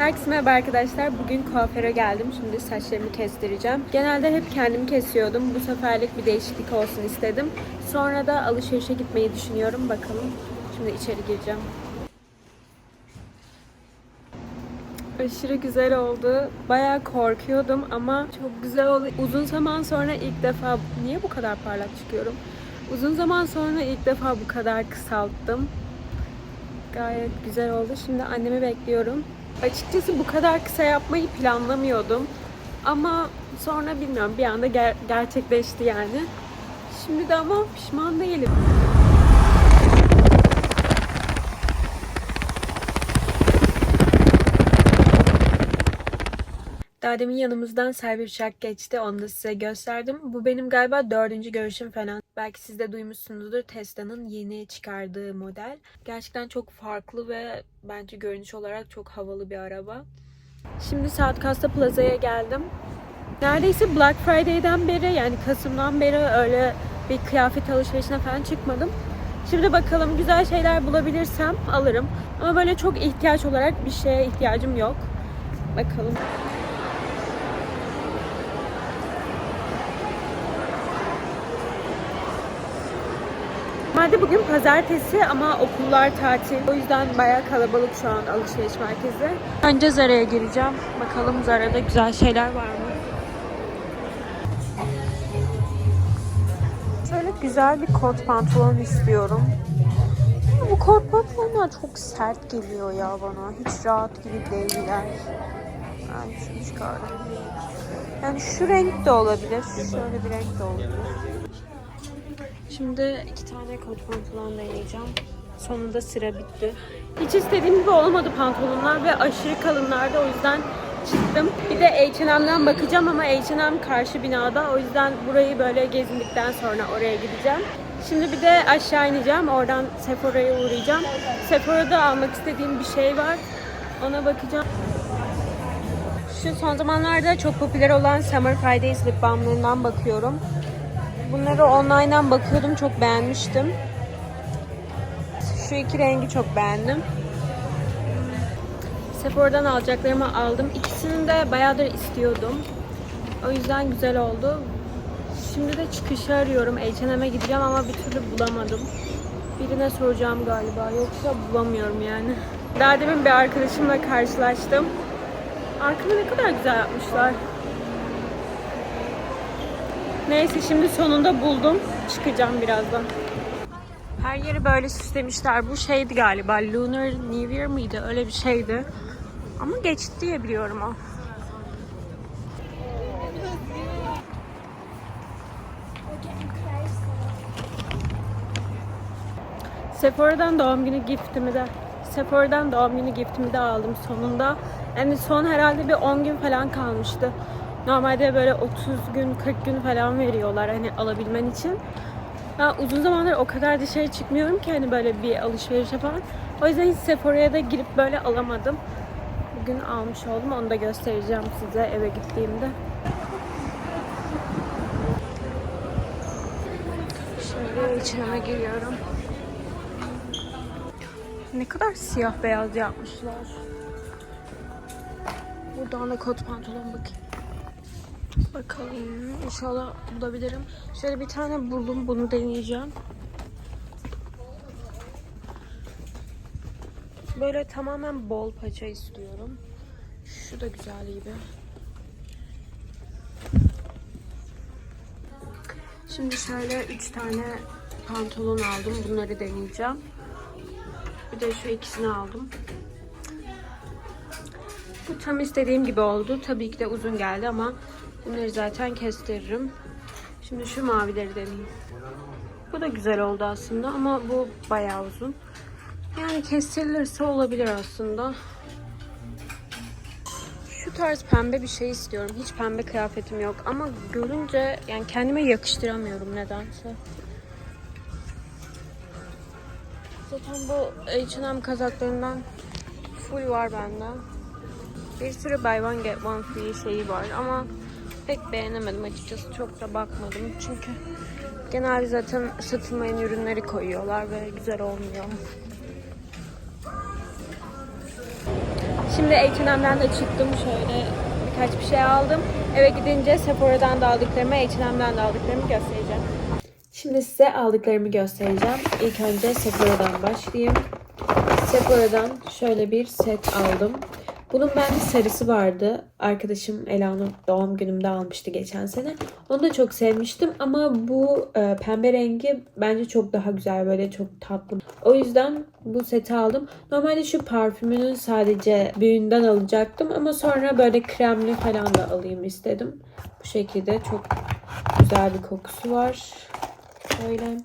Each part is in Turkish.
Herkese merhaba arkadaşlar. Bugün kuaföre geldim. Şimdi saçlarımı kestireceğim. Genelde hep kendim kesiyordum. Bu seferlik bir değişiklik olsun istedim. Sonra da alışverişe gitmeyi düşünüyorum. Bakalım. Şimdi içeri gireceğim. Aşırı güzel oldu. Bayağı korkuyordum ama çok güzel oldu. Uzun zaman sonra ilk defa... Niye bu kadar parlak çıkıyorum? Uzun zaman sonra ilk defa bu kadar kısalttım. Gayet güzel oldu. Şimdi annemi bekliyorum. Açıkçası bu kadar kısa yapmayı planlamıyordum. Ama sonra bilmiyorum bir anda ger- gerçekleşti yani. Şimdi de ama pişman değilim. Daha demin yanımızdan Serbi Uçak geçti. Onu da size gösterdim. Bu benim galiba dördüncü görüşüm falan. Belki siz de duymuşsunuzdur. Tesla'nın yeni çıkardığı model. Gerçekten çok farklı ve bence görünüş olarak çok havalı bir araba. Şimdi Saat Kasta Plaza'ya geldim. Neredeyse Black Friday'den beri yani Kasım'dan beri öyle bir kıyafet alışverişine falan çıkmadım. Şimdi bakalım güzel şeyler bulabilirsem alırım. Ama böyle çok ihtiyaç olarak bir şeye ihtiyacım yok. Bakalım. Madde bugün pazartesi ama okullar tatil. O yüzden bayağı kalabalık şu an alışveriş merkezi. Önce Zara'ya gireceğim. Bakalım Zara'da güzel şeyler var mı? Şöyle güzel bir kot pantolon istiyorum. Ama Bu kot pantolonlar çok sert geliyor ya bana. Hiç rahat gibi değiller. Ben şunu çıkardım. Yani şu renk de olabilir. Şöyle bir renk de olabilir. Şimdi iki tane kot pantolon deneyeceğim. Sonunda sıra bitti. Hiç istediğim gibi olmadı pantolonlar ve aşırı kalınlardı o yüzden çıktım. Bir de H&M'den bakacağım ama H&M karşı binada o yüzden burayı böyle gezindikten sonra oraya gideceğim. Şimdi bir de aşağı ineceğim. Oradan Sephora'ya uğrayacağım. Sephora'da almak istediğim bir şey var. Ona bakacağım. Şu son zamanlarda çok popüler olan Summer Fridays lip balmlarından bakıyorum. Bunları online'dan bakıyordum. Çok beğenmiştim. Şu iki rengi çok beğendim. Sephora'dan alacaklarımı aldım. İkisini de bayağıdır istiyordum. O yüzden güzel oldu. Şimdi de çıkışı arıyorum. H&M'e gideceğim ama bir türlü bulamadım. Birine soracağım galiba. Yoksa bulamıyorum yani. Daha demin bir arkadaşımla karşılaştım. Arkamı ne kadar güzel yapmışlar. Neyse şimdi sonunda buldum. Çıkacağım birazdan. Her yeri böyle süslemişler. Bu şeydi galiba. Lunar New Year mıydı? Öyle bir şeydi. Ama geçti diye biliyorum o. Sephora'dan doğum günü giftimi de Sephora'dan doğum günü giftimi de aldım sonunda. Yani son herhalde bir 10 gün falan kalmıştı. Normalde böyle 30 gün 40 gün falan veriyorlar hani alabilmen için. Ben uzun zamandır o kadar dışarı çıkmıyorum ki hani böyle bir alışveriş falan. O yüzden hiç Sephora'ya da girip böyle alamadım. Bugün almış oldum. Onu da göstereceğim size eve gittiğimde. Şimdi içine giriyorum. Ne kadar siyah beyaz yapmışlar. Buradan da kot pantolon bakayım. Bakalım inşallah bulabilirim. Şöyle bir tane buldum bunu deneyeceğim. Böyle tamamen bol paça istiyorum. Şu da güzel gibi. Şimdi şöyle üç tane pantolon aldım. Bunları deneyeceğim. Bir de şu ikisini aldım. Bu tam istediğim gibi oldu. Tabii ki de uzun geldi ama bunları zaten kestiririm. Şimdi şu mavileri deneyeyim. Bu da güzel oldu aslında ama bu bayağı uzun. Yani kestirilirse olabilir aslında. Şu tarz pembe bir şey istiyorum. Hiç pembe kıyafetim yok ama görünce yani kendime yakıştıramıyorum nedense. Zaten bu H&M kazaklarından full var bende. Bir sürü buy one get one free şeyi var ama pek beğenemedim açıkçası. Çok da bakmadım çünkü genelde zaten satılmayan ürünleri koyuyorlar ve güzel olmuyor. Şimdi H&M'den de çıktım. Şöyle birkaç bir şey aldım. Eve gidince Sephora'dan da aldıklarımı, H&M'den de aldıklarımı göstereceğim. Şimdi size aldıklarımı göstereceğim. İlk önce Sephora'dan başlayayım. Sephora'dan şöyle bir set aldım. Bunun bende sarısı vardı. Arkadaşım Ela'nın doğum günümde almıştı geçen sene. Onu da çok sevmiştim ama bu e, pembe rengi bence çok daha güzel böyle çok tatlı. O yüzden bu seti aldım. Normalde şu parfümünün sadece büyüğünden alacaktım ama sonra böyle kremli falan da alayım istedim. Bu şekilde çok güzel bir kokusu var. Böyle.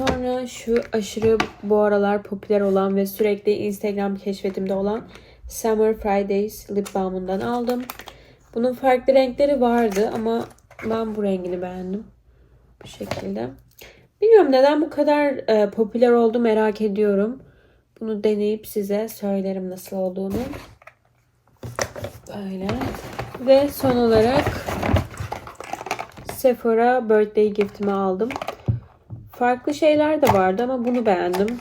Sonra şu aşırı bu aralar popüler olan ve sürekli Instagram keşfetimde olan Summer Fridays lip balm'ından aldım. Bunun farklı renkleri vardı ama ben bu rengini beğendim. Bu şekilde. Bilmiyorum neden bu kadar e, popüler oldu merak ediyorum. Bunu deneyip size söylerim nasıl olduğunu. Böyle. Ve son olarak Sephora birthday giftimi aldım. Farklı şeyler de vardı ama bunu beğendim.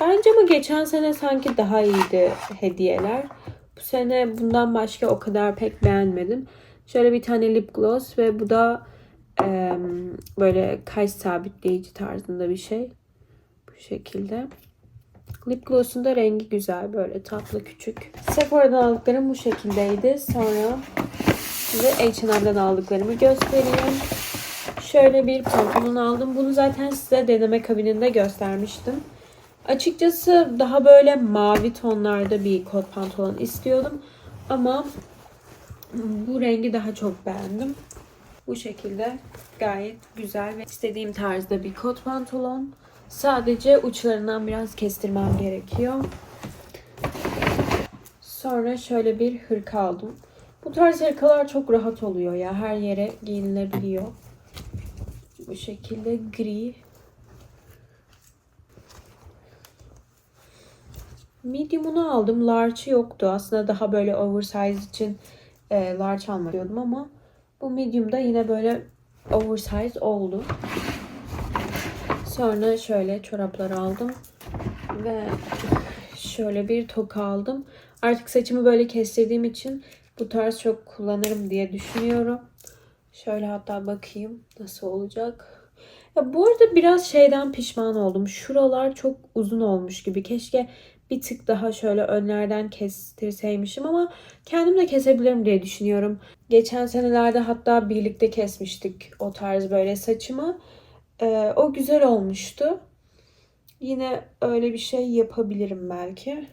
Bence ama geçen sene sanki daha iyiydi hediyeler. Bu sene bundan başka o kadar pek beğenmedim. Şöyle bir tane lip gloss ve bu da em, böyle kaş sabitleyici tarzında bir şey. Bu şekilde. Lip gloss'un da rengi güzel böyle tatlı küçük. Sephora'dan aldıklarım bu şekildeydi. Sonra şimdi H&M'den aldıklarımı göstereyim. Şöyle bir pantolon aldım. Bunu zaten size deneme kabininde göstermiştim. Açıkçası daha böyle mavi tonlarda bir kot pantolon istiyordum. Ama bu rengi daha çok beğendim. Bu şekilde gayet güzel ve istediğim tarzda bir kot pantolon. Sadece uçlarından biraz kestirmem gerekiyor. Sonra şöyle bir hırka aldım. Bu tarz hırkalar çok rahat oluyor ya. Her yere giyinilebiliyor. Bu şekilde gri. Medium'unu aldım. Large'ı yoktu. Aslında daha böyle oversize için e, large almak diyordum ama bu medium'da yine böyle oversize oldu. Sonra şöyle çoraplar aldım. Ve şöyle bir toka aldım. Artık saçımı böyle kestirdiğim için bu tarz çok kullanırım diye düşünüyorum. Şöyle hatta bakayım nasıl olacak. Ya bu arada biraz şeyden pişman oldum. Şuralar çok uzun olmuş gibi. Keşke bir tık daha şöyle önlerden kestirseymişim ama kendim de kesebilirim diye düşünüyorum. Geçen senelerde hatta birlikte kesmiştik o tarz böyle saçımı. Ee, o güzel olmuştu. Yine öyle bir şey yapabilirim belki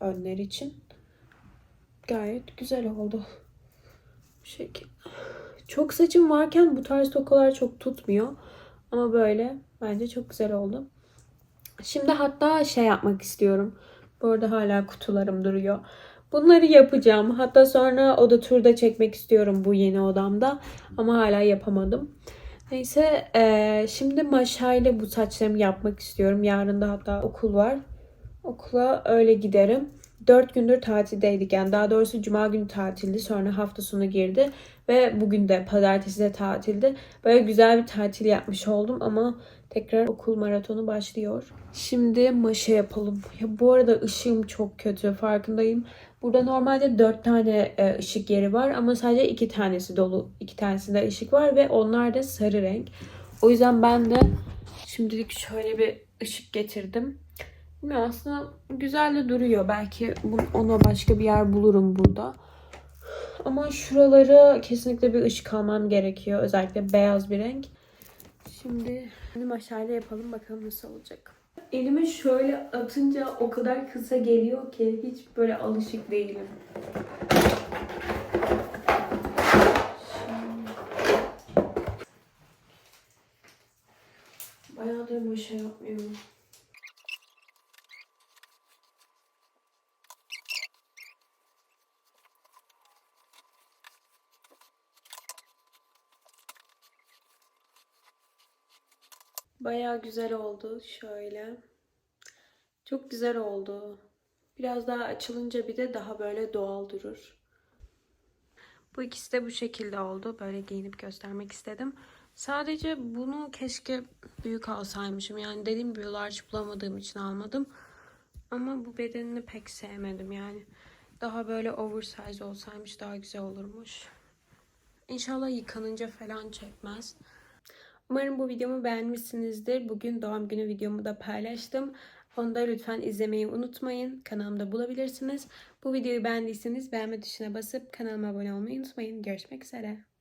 önler için. Gayet güzel oldu. Bu şekilde. Çok saçım varken bu tarz tokalar çok tutmuyor. Ama böyle bence çok güzel oldu. Şimdi hatta şey yapmak istiyorum. Bu arada hala kutularım duruyor. Bunları yapacağım. Hatta sonra oda turda çekmek istiyorum bu yeni odamda. Ama hala yapamadım. Neyse eee, şimdi maşayla bu saçlarımı yapmak istiyorum. Yarın da hatta okul var. Okula öyle giderim. 4 gündür tatildeydik. Yani daha doğrusu cuma günü tatildi. Sonra hafta sonu girdi. Ve bugün de pazartesi de tatildi. Böyle güzel bir tatil yapmış oldum ama tekrar okul maratonu başlıyor. Şimdi maşa yapalım. Ya bu arada ışığım çok kötü farkındayım. Burada normalde 4 tane e, ışık yeri var ama sadece 2 tanesi dolu. 2 tanesinde ışık var ve onlar da sarı renk. O yüzden ben de şimdilik şöyle bir ışık getirdim. Bilmiyorum aslında güzel de duruyor. Belki ona başka bir yer bulurum burada. Ama şuraları kesinlikle bir ışık almam gerekiyor. Özellikle beyaz bir renk. Şimdi şimdi aşağıda yapalım bakalım nasıl olacak. Elimi şöyle atınca o kadar kısa geliyor ki hiç böyle alışık değilim. Şimdi- Bayağıdır maşa yapmıyorum. Bayağı güzel oldu şöyle. Çok güzel oldu. Biraz daha açılınca bir de daha böyle doğal durur. Bu ikisi de bu şekilde oldu. Böyle giyinip göstermek istedim. Sadece bunu keşke büyük alsaymışım. Yani dediğim gibi large bulamadığım için almadım. Ama bu bedenini pek sevmedim yani. Daha böyle oversize olsaymış daha güzel olurmuş. İnşallah yıkanınca falan çekmez. Umarım bu videomu beğenmişsinizdir. Bugün doğum günü videomu da paylaştım. Onu da lütfen izlemeyi unutmayın. Kanalımda bulabilirsiniz. Bu videoyu beğendiyseniz beğenme tuşuna basıp kanalıma abone olmayı unutmayın. Görüşmek üzere.